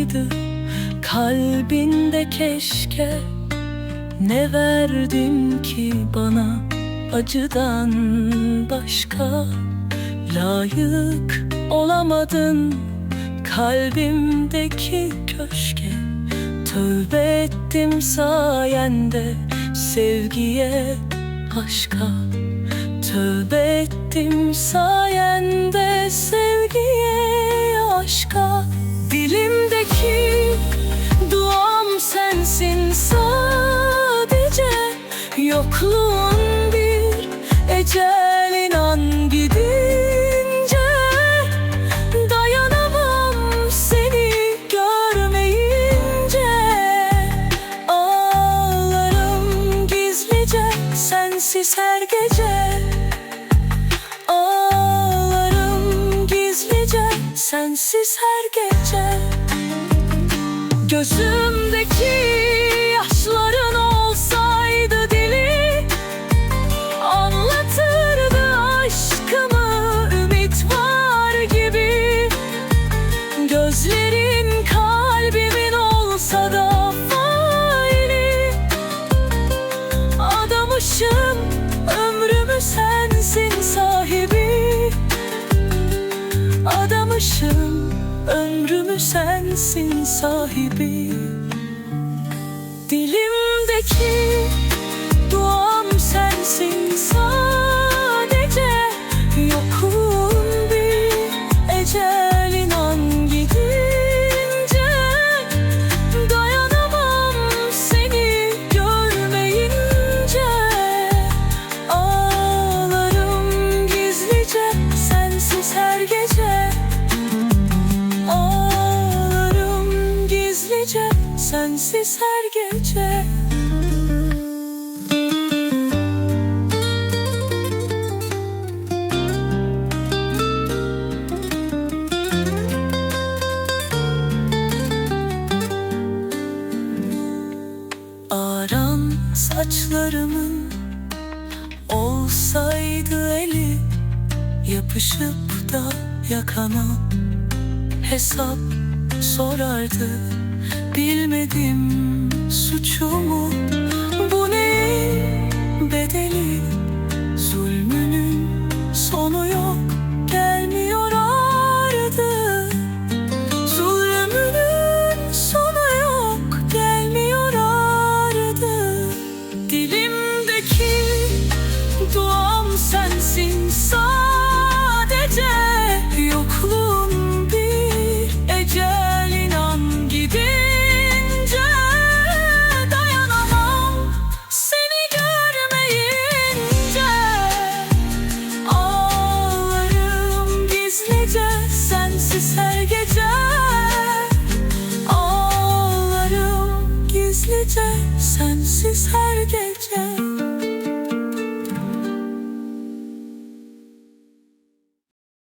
olsaydı kalbinde keşke Ne verdin ki bana acıdan başka? Layık olamadın kalbimdeki köşke. Tövbe ettim sayende sevgiye aşka. Tövbe ettim sayende sevgiye aşka Yokluğun bir ecel inan gidince Dayanamam seni görmeyince. Ağlarım gizlice sensiz her gece. Ağlarım gizlice sensiz her gece. Gözümdeki sensin sahibi. Adamışım ömrümü sensin sahibi. Dilimdeki sensiz her gece. Aran saçlarımın olsaydı eli Yapışıp da yakana hesap sorardı Bilmedim suçumu sensiz her gece Ağlarım gizlice. Sensiz her gece